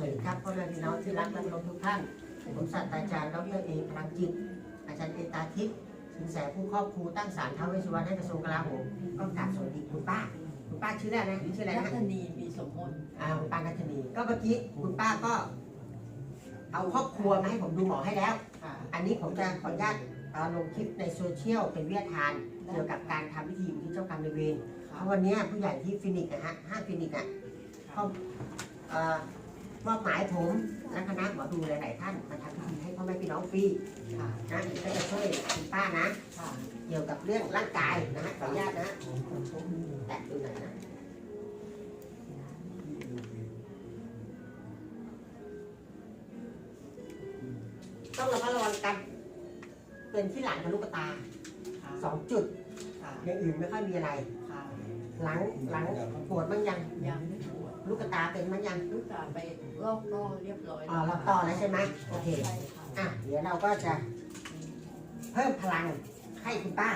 สวัสดีครับพ่อแม่พี่น้องที่รักและเคารพทุกท่าน ผมศาสตราจารย์ดรเอพลังจิต อาจารย์เอตาทิพย์สินแสผู้ครอบครูตั้งศาลท้าวเวสสุวรรณให้กระทรวงกลาโหมก็กราบสวัสดีคุณป้า คุณป้าชื่ออะไรนะชื่ออะไรรันะตนีมีสมมติอ่าคุณป้ากัญชนีก็เมื่อกี้คุณป้าก็ เอาครอบครัวมาให้ผมดูหมอให้แล้ว ค่ะอันนี้ผมจะขออนุญาตเอาลงคลิปในโซเชียลเป็นวิทยาทาน เกี่ยวกับการทำพิธีอุทิศเจ้ากรรมนายเวรเพค่ะราะวันเนี้ยผู้ใหญ่ที่ฟินิกส์นะฮะห้างฟินิกส์อะ เขาเอ่อ มอบหมายผมและคณะหมอดูหลาย ๆ ท่านมาทำพิธีให้พ่อแม่พี่น้องฟรีค่ะนะเดี๋ยวก็จะช่วยคุณป้านะ ค่ะเกี่ยวกับเรื่องร่างกายนะฮะขออนุญาตนะฮะแตะดูหน่อยนะ ต้องระมัดระวังกัน เป็นที่หลังกับลูกตาค่ะสองจุดค่ะอย่างอื่นไม่ค่อยมีอะไร ค่ะหลังหลังปวดบ้างยังยังไม่ปวด ลูกตาเป็นบ้างยังลูกตาไปลอกล่อเรียบร้อยอ๋อเราต่อแล้วใช่ไหมโอเคใช่ค่ะอะเดี๋ยวเราก็จะเพิ่มพลังให้คุณป้า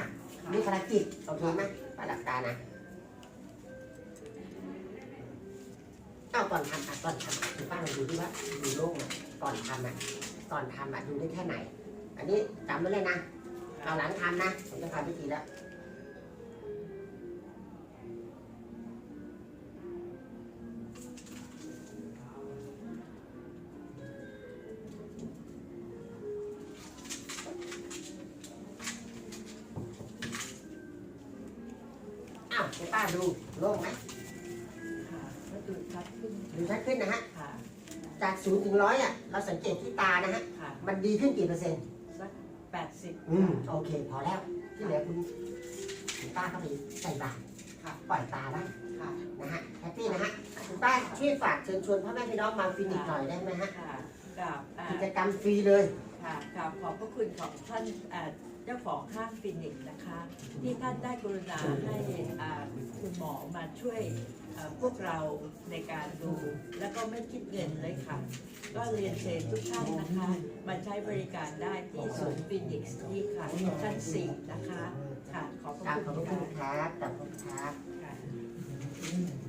มีภารกิจโอเคไหมป้าหลับตานะเอาก่อนทำอะก่อนทำอะคุณป้าลองดูดิว่าดูโล่งไหมก่อนทำอะก่อนทำอะดูได้แค่ไหน อันนี้จำไว้เลยนะเอาหลังทำนะผมจะทำพิธีแล้ว อ้าวคุณป้าดูโล่งไหมค่ะก็ดูชัดขึ้นดูชัดขึ้นนะฮะ ค่ะ จากศูนย์ถึงร้อยอะ เราสังเกตที่ตานะฮะ ค่ะ มันดีขึ้นกี่เปอร์เซ็นต์ สักแปดสิบอืม โอเค พอแล้ว ที่เหลือคุณคุณป้าก็ไปใส่บาตรค่ะ ปล่อยตาไว้ค่ะ นะฮะ แฮปปี้นะฮะ คุณป้าช่วยฝากเชิญชวนพ่อแม่พี่น้องมาฟินิกส์หน่อยได้ไหมฮะ ค่ะกับอ่ากิจกรรมฟรีเลย ค่ะกราบขอบพระคุณของท่านอ่าเจ้าของห้างฟินิกส์นะคะ ที่ท่านได้กรุณาให้อ่าคุณหมอมาช่วยอ่าพวกเราในการดู แล้วก็ไม่คิดเงินเลยค่ะ ก็เรียนเชิญทุกท่านนะคะ มาใช้บริการได้ที่ศูนย์ฟินิกส์ที่ค่ะชั้นสี่นะคะค่ะขอบพกราระบขอบพคุระณคุณค่ะครับกราบขอบคุณครับค่ะ